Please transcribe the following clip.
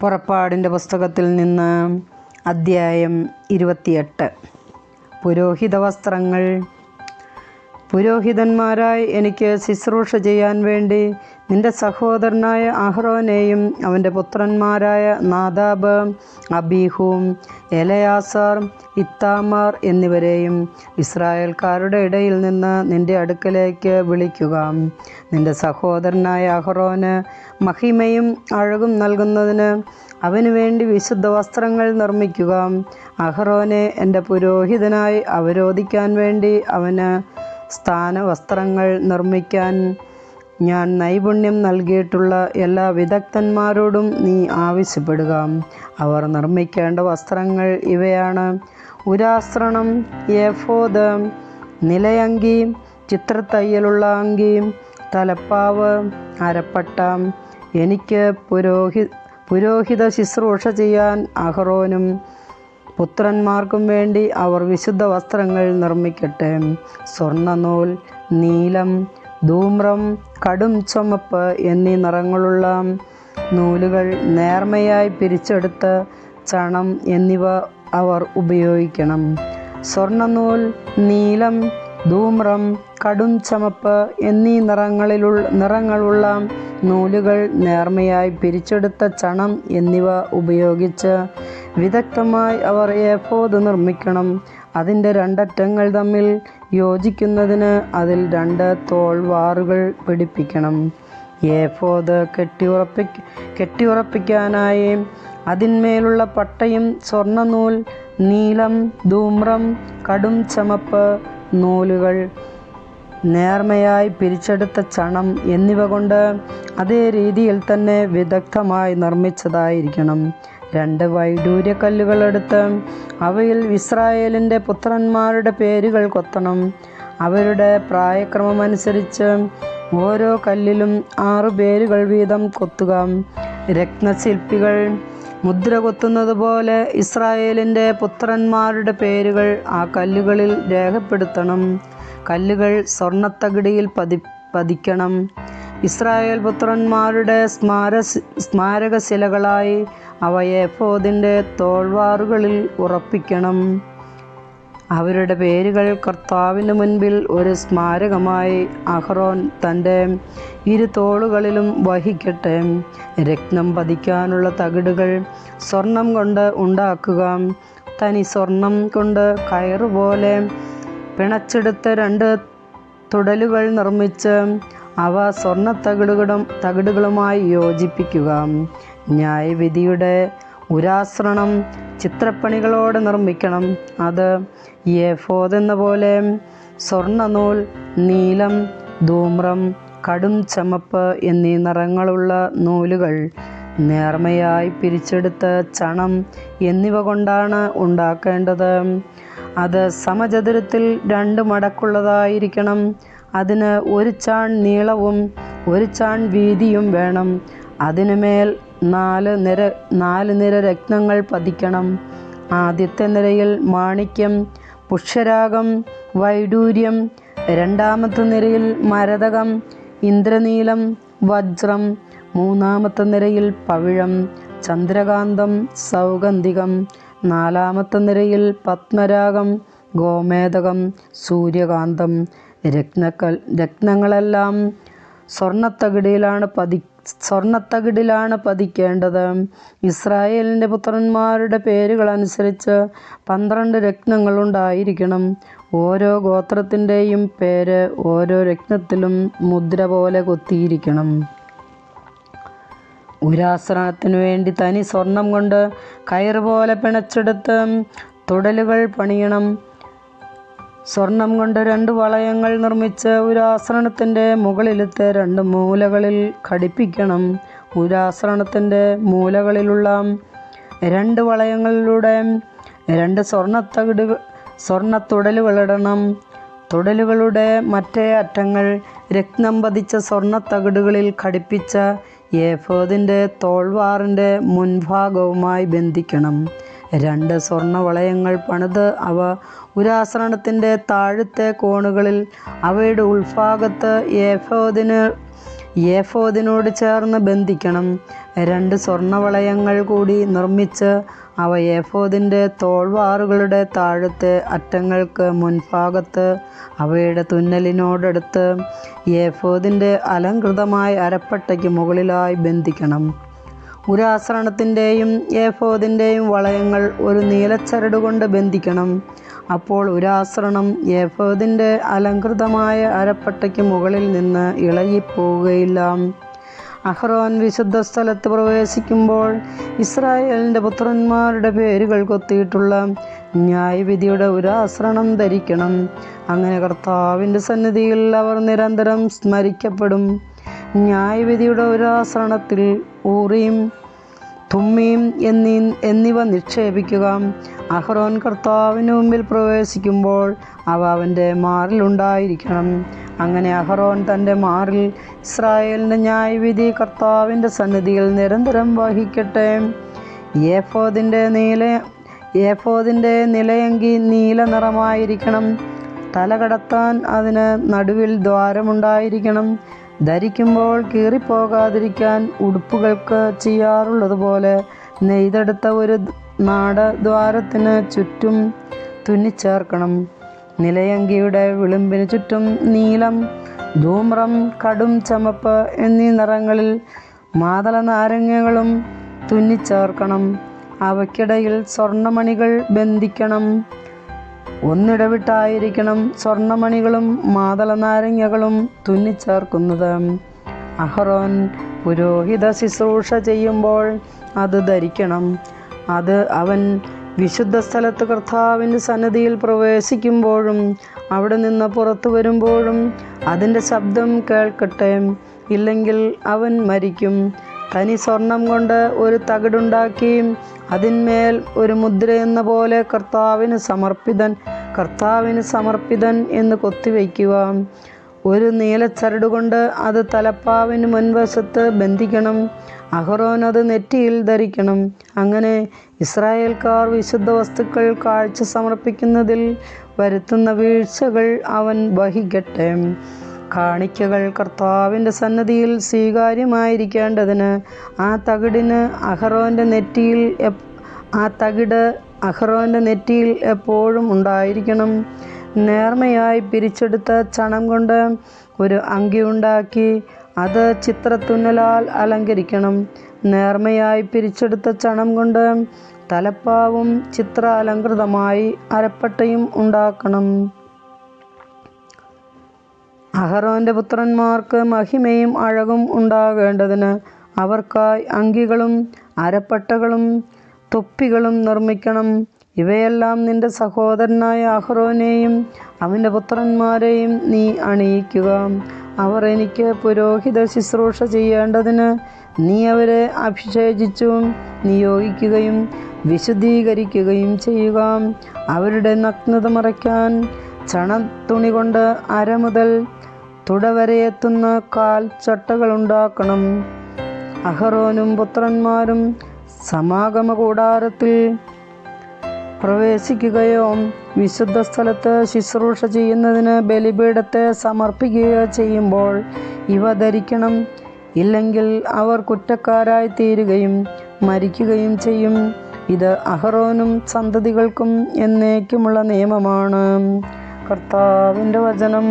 പുറപ്പാടിന്റെ പുസ്തകത്തിൽ നിന്ന് അദ്ധ്യായം ഇരുപത്തിയെട്ട്. പുരോഹിത വസ്ത്രങ്ങൾ പുരോഹിതന്മാരായി എനിക്ക് ശുശ്രൂഷ ചെയ്യാൻ വേണ്ടി നിന്റെ സഹോദരനായ അഹ്റോനെയും അവന്റെ പുത്രന്മാരായ നാദാബ് അബീഹും എലയാസർ ഇത്താമാർ എന്നിവരെയും ഇസ്രായേൽക്കാരുടെ ഇടയിൽ നിന്ന് നിന്റെ അടുക്കലേക്ക് വിളിക്കുക. നിന്റെ സഹോദരനായ അഹ്റോന് മഹിമയും അഴകും നൽകുന്നതിന് അവന് വേണ്ടി വിശുദ്ധ വസ്ത്രങ്ങൾ നിർമ്മിക്കുക. അഹ്റോനെ എന്റെ പുരോഹിതനായി അവരോധിക്കാൻ വേണ്ടി അവന് സ്ഥാനവസ്ത്രങ്ങൾ നിർമ്മിക്കാൻ ഞാൻ നൈപുണ്യം നൽകിയിട്ടുള്ള എല്ലാ വിദഗ്ധന്മാരോടും നീ ആവശ്യപ്പെടുക. അവർ നിർമ്മിക്കേണ്ട വസ്ത്രങ്ങൾ ഇവയാണ്. ഉരാസ്ത്രണം ഏഫോദ് നിലയങ്കി ചിത്രത്തയ്യലുള്ള അങ്കി തലപ്പാവ് അരപ്പട്ട. എനിക്ക് പുരോഹി പുരോഹിത ശുശ്രൂഷ ചെയ്യാൻ അഹ്റോനും പുത്രന്മാർക്കും വേണ്ടി അവർ വിശുദ്ധ വസ്ത്രങ്ങൾ നിർമ്മിക്കട്ടെ. സ്വർണനൂൽ നീലം ധൂമ്രം കടും ചുമപ്പ് എന്നീ നിറങ്ങളുള്ള നൂലുകൾ നേർമയായി പിരിച്ചെടുത്ത് ചണം എന്നിവ അവർ ഉപയോഗിക്കണം. സ്വർണനൂൽ നീലം ധൂമ്രം കടും ചമപ്പ് എന്നീ നിറങ്ങളിലുള്ള നിറങ്ങളുള്ള നൂലുകൾ നേർമയായി പിരിച്ചെടുത്ത ചണം എന്നിവ ഉപയോഗിച്ച് വിദഗ്ധമായി അവർ ഏഫോത് നിർമ്മിക്കണം. അതിന്റെ രണ്ടറ്റങ്ങൾ തമ്മിൽ യോജിക്കുന്നതിന് അതിൽ രണ്ട് തോൾവാറുകൾ പിടിപ്പിക്കണം. ഏഫോത് കെട്ടിയുറപ്പി കെട്ടിയുറപ്പിക്കാനായി അതിന്മേലുള്ള പട്ടയും സ്വർണനൂൽ നീലം ധൂമ്രം കടും ചമപ്പ് നൂലുകൾ. നേർമയായി പിരിച്ചെടുത്ത ചണം എന്നിവ കൊണ്ട് അതേ രീതിയിൽ തന്നെ വിദഗ്ധമായി നിർമ്മിച്ചതായിരിക്കണം. രണ്ട് വൈഡൂര്യക്കല്ലുകൾ എടുത്ത് അവയിൽ ഇസ്രായേലിന്റെ പുത്രന്മാരുടെ പേരുകൾ കൊത്തണം. അവരുടെ പ്രായക്രമമനുസരിച്ച് ഓരോ കല്ലിലും ആറു പേരുകൾ വീതം കൊത്തുക. രത്നശില്പികൾ മുദ്ര കൊത്തുന്നത് പോലെ ഇസ്രായേലിന്റെ പുത്രന്മാരുടെ പേരുകൾ ആ കല്ലുകളിൽ രേഖപ്പെടുത്തണം. കല്ലുകൾ സ്വർണത്തകിടിയിൽ പതി പതിക്കണം. ഇസ്രായേൽ പുത്രന്മാരുടെ സ്മാര സ്മാരകശിലകളായി അവയെ ഫോതിന്റെ തോൾവാറുകളിൽ ഉറപ്പിക്കണം. അവരുടെ പേരുകൾ കർത്താവിന് മുൻപിൽ ഒരു സ്മാരകമായി അഹ്റോൻ തന്റെ ഇരു തോളുകളിലും വഹിക്കട്ടെ. രക്തം പതിക്കാനുള്ള തകിടുകൾ സ്വർണം കൊണ്ട് ഉണ്ടാക്കുക. തനി സ്വർണം കൊണ്ട് കയറുപോലെ പിണച്ചെടുത്ത രണ്ട് തുടലുകൾ നിർമ്മിച്ച് അവ സ്വർണത്തകിടുകളും തകിടുകളുമായി യോജിപ്പിക്കുക. ന്യായവിധിയുടെ ഉരാശ്രണം ചിത്രപ്പണികളോടെ നിർമ്മിക്കണം. അത് എന്ന പോലെ സ്വർണനൂൽ നീലം ധൂമ്രം കടും ചമപ്പ് എന്നീ നിറങ്ങളുള്ള നൂലുകൾ നേർമയായി പിരിച്ചെടുത്ത ചണം എന്നിവ കൊണ്ടാണ് ഉണ്ടാക്കേണ്ടത്. അത് സമചതുരത്തിൽ രണ്ട് മടക്കുള്ളതായിരിക്കണം. അതിന് ഒരു ചാൺ നീളവും ഒരു ചാൺ വീതിയും വേണം. അതിനുമേൽ നാല് നിര നാല് നിര രത്നങ്ങൾ പതിക്കണം. ആദ്യത്തെ നിരയിൽ മാണിക്യം പുഷ്യരാഗം വൈഡൂര്യം. രണ്ടാമത്തെ നിരയിൽ മരതകം ഇന്ദ്രനീലം വജ്രം. മൂന്നാമത്തെ നിരയിൽ പവിഴം ചന്ദ്രകാന്തം സൗഗന്ധികം. നാലാമത്തെ നിരയിൽ പത്മരാഗം ഗോമേതകം സൂര്യകാന്തം. രത്നക്കൽ രത്നങ്ങളെല്ലാം സ്വർണത്തകിടിയിലാണ് പതി സ്വർണത്തകിടിലാണ് പതിക്കേണ്ടത്. ഇസ്രായേലിന്റെ പുത്രന്മാരുടെ പേരുകൾ അനുസരിച്ച് പന്ത്രണ്ട് രത്നങ്ങൾ ഉണ്ടായിരിക്കണം. ഓരോ ഗോത്രത്തിന്റെയും പേര് ഓരോ രത്നത്തിലും മുദ്ര പോലെ കൊത്തിയിരിക്കണം. ഉരാസനത്തിനു വേണ്ടി തനി സ്വർണം കൊണ്ട് കയറ് പോലെ പിണച്ചെടുത്ത് തുടലുകൾ പണിയണം. സ്വർണം കൊണ്ട് രണ്ട് വളയങ്ങൾ നിർമ്മിച്ച് ഉരാസനത്തിന്റെ മുകളിലത്തെ രണ്ട് മൂലകളിൽ ഘടിപ്പിക്കണം. ഉരാസനത്തിന്റെ മൂലകളിലുള്ള രണ്ട് വളയങ്ങളിലൂടെ രണ്ട് സ്വർണത്തകിടുകൾ സ്വർണത്തുടലുകളിടണം തുടലുകളുടെ മറ്റേ അറ്റങ്ങൾ രക്തം പതിച്ച സ്വർണത്തകിടുകളിൽ ഘടിപ്പിച്ച ഏഫോദിന്റെ തോൾവാറിന്റെ മുൻഭാഗവുമായി ബന്ധിക്കണം. രണ്ട് സ്വർണവളയങ്ങൾ പണിത് അവ ഉരാസനത്തിന്റെ താഴത്തെ കോണുകളിൽ അവയുടെ ഉൾഭാഗത്ത് ഏഫോദിന് ഏഫോദിനോട് ചേർന്ന് ബന്ധിക്കണം. രണ്ട് സ്വർണവളയങ്ങൾ കൂടി നിർമ്മിച്ച് അവ ഏഫോദിന്റെ തോൾവാറുകളുടെ താഴത്തെ അറ്റങ്ങൾക്ക് മുൻഭാഗത്ത് അവയുടെ തുന്നലിനോടടുത്ത് ഏഫോദിന്റെ അലങ്കൃതമായ അരപ്പട്ടയ്ക്ക് മുകളിലായി ബന്ധിക്കണം. ഉരാസരണത്തിന്റെയും ഏഫോദിന്റെയും വളയങ്ങൾ ഒരു നീലച്ചരട് കൊണ്ട് ബന്ധിക്കണം. അപ്പോൾ ഉരാസരണം ഏഫോദിന്റെ അലങ്കൃതമായ അരപ്പട്ടയ്ക്ക് മുകളിൽ നിന്ന് ഇളകിപ്പോവുകയില്ല. അഹ്റോൻ വിശുദ്ധ സ്ഥലത്ത് പ്രവേശിക്കുമ്പോൾ ഇസ്രായേലിന്റെ പുത്രന്മാരുടെ പേരുകൾ കൊത്തിയിട്ടുള്ള ന്യായവിധിയുടെ ഉരാസരണം ധരിക്കണം. അങ്ങനെ കർത്താവിന്റെ സന്നിധിയിൽ അവർ നിരന്തരം സ്മരിക്കപ്പെടും. ന്യായവിധിയുടെ ഒരാശ്രണത്തിൽ ഊറിയും തുമ്മിയും എന്നീ എന്നിവ നിക്ഷേപിക്കുക. അഹ്റോൻ കർത്താവിന് മുമ്പിൽ പ്രവേശിക്കുമ്പോൾ അവ അവന്റെ മാറിലുണ്ടായിരിക്കണം അങ്ങനെ അഹ്റോൻ തന്റെ മാറിൽ ഇസ്രായേലിന്റെ ന്യായവിധി കർത്താവിന്റെ സന്നിധിയിൽ നിരന്തരം വഹിക്കട്ടെ. ഏഫോദിന്റെ നീല ഏഫോദിന്റെ നിലയെങ്കിൽ നീല നിറമായിരിക്കണം. തല കടത്താൻ അതിന് നടുവിൽ ദ്വാരമുണ്ടായിരിക്കണം. ധരിക്കുമ്പോൾ കീറിപ്പോകാതിരിക്കാൻ ഉടുപ്പുകൾക്ക് ചെയ്യാറുള്ളതുപോലെ നെയ്തെടുത്ത ഒരു നാടദ്വാരത്തിന് ചുറ്റും തുന്നിച്ചേർക്കണം. നിലയങ്കിയുടെ വിളിമ്പിന് ചുറ്റും നീലം ധൂമ്രം കടും ചമപ്പ് എന്നീ നിറങ്ങളിൽ മാതള നാരങ്ങകളും തുന്നിച്ചേർക്കണം. അവയ്ക്കിടയിൽ സ്വർണമണികൾ ബന്ധിക്കണം. ഒന്നിടവിട്ടായിരിക്കണം സ്വർണമണികളും മാതള നാരങ്ങകളും തുന്നിച്ചേർക്കുന്നത്. അഹ്റോൻ പുരോഹിത ശുശ്രൂഷ ചെയ്യുമ്പോൾ അത് ധരിക്കണം. അത് അവൻ വിശുദ്ധ സ്ഥലത്ത് കർത്താവിന്റെ സന്നദ്ധിയിൽ പ്രവേശിക്കുമ്പോഴും അവിടെ നിന്ന് പുറത്തു വരുമ്പോഴും അതിന്റെ ശബ്ദം കേൾക്കട്ടെ. ഇല്ലെങ്കിൽ അവൻ മരിക്കും. തനി സ്വർണം കൊണ്ട് ഒരു തകിടുണ്ടാക്കിയും അതിന്മേൽ ഒരു മുദ്രയെന്ന പോലെ കർത്താവിന് സമർപ്പിതൻ കർത്താവിന് സമർപ്പിതൻ എന്ന് കൊത്തിവയ്ക്കുക. ഒരു നീലച്ചരട് കൊണ്ട് അത് തലപ്പാവിന് മുൻവശത്ത് ബന്ധിക്കണം. അഹ്റോൻ അത് നെറ്റിയിൽ ധരിക്കണം. അങ്ങനെ ഇസ്രായേൽക്കാർ വിശുദ്ധ വസ്തുക്കൾ കാഴ്ച സമർപ്പിക്കുന്നതിൽ വരുത്തുന്ന വീഴ്ചകൾ അവൻ വഹിക്കട്ടെ. കാണിക്കകൾ കർത്താവിന്റെ സന്നദ്ധിയിൽ സ്വീകാര്യമായിരിക്കേണ്ടതിന് ആ തകിടിന് അഹ്റോന്റെ നെറ്റിയിൽ ആ തകിട് അഹ്റോന്റെ നെറ്റിയിൽ എപ്പോഴും ഉണ്ടായിരിക്കണം. നേർമയായി പിരിച്ചെടുത്ത ചണം കൊണ്ട് ഒരു അങ്കി ഉണ്ടാക്കി അത് ചിത്രത്തുന്നലാൽ അലങ്കരിക്കണം. നേർമയായി പിരിച്ചെടുത്ത ചണം കൊണ്ട് തലപ്പാവും ചിത്ര അലങ്കൃതമായി അരപ്പട്ടയും ഉണ്ടാക്കണം. അഹറോന്റെ പുത്രന്മാർക്ക് മഹിമയും അഴകും ഉണ്ടാകേണ്ടതിന് അവർക്കായി അങ്കികളും അരപ്പട്ടകളും തൊപ്പികളും നിർമ്മിക്കണം. ഇവയെല്ലാം നിന്റെ സഹോദരനായ അഹ്റോനെയും അവന്റെ പുത്രന്മാരെയും നീ അണിയിക്കുക. അവർ എനിക്ക് പുരോഹിത ശുശ്രൂഷ ചെയ്യേണ്ടതിന് നീ അവരെ അഭിഷേചിച്ചു നിയോഗിക്കുകയും വിശദീകരിക്കുകയും ചെയ്യുക. അവരുടെ നഗ്നത മറയ്ക്കാൻ ചണത്തുണി കൊണ്ട് അര മുതൽ തുടവരെ എത്തുന്ന കാൽ ചട്ടകളുണ്ടാക്കണം അഹറോനും പുത്രന്മാരും സമാഗമ കൂടാരത്തിൽ പ്രവേശിക്കുകയോ വിശുദ്ധ സ്ഥലത്ത് ശുശ്രൂഷ ചെയ്യുന്നതിന് ബലിപീഠത്തെ സമർപ്പിക്കുകയോ ചെയ്യുമ്പോൾ ഇവ ധരിക്കണം. ഇല്ലെങ്കിൽ അവർ കുറ്റക്കാരായി തീരുകയും മരിക്കുകയും ചെയ്യും. ഇത് അഹറോനും സന്തതികൾക്കും എന്നേക്കുമുള്ള നിയമമാണ്. കർത്താവിന്റെ വചനം.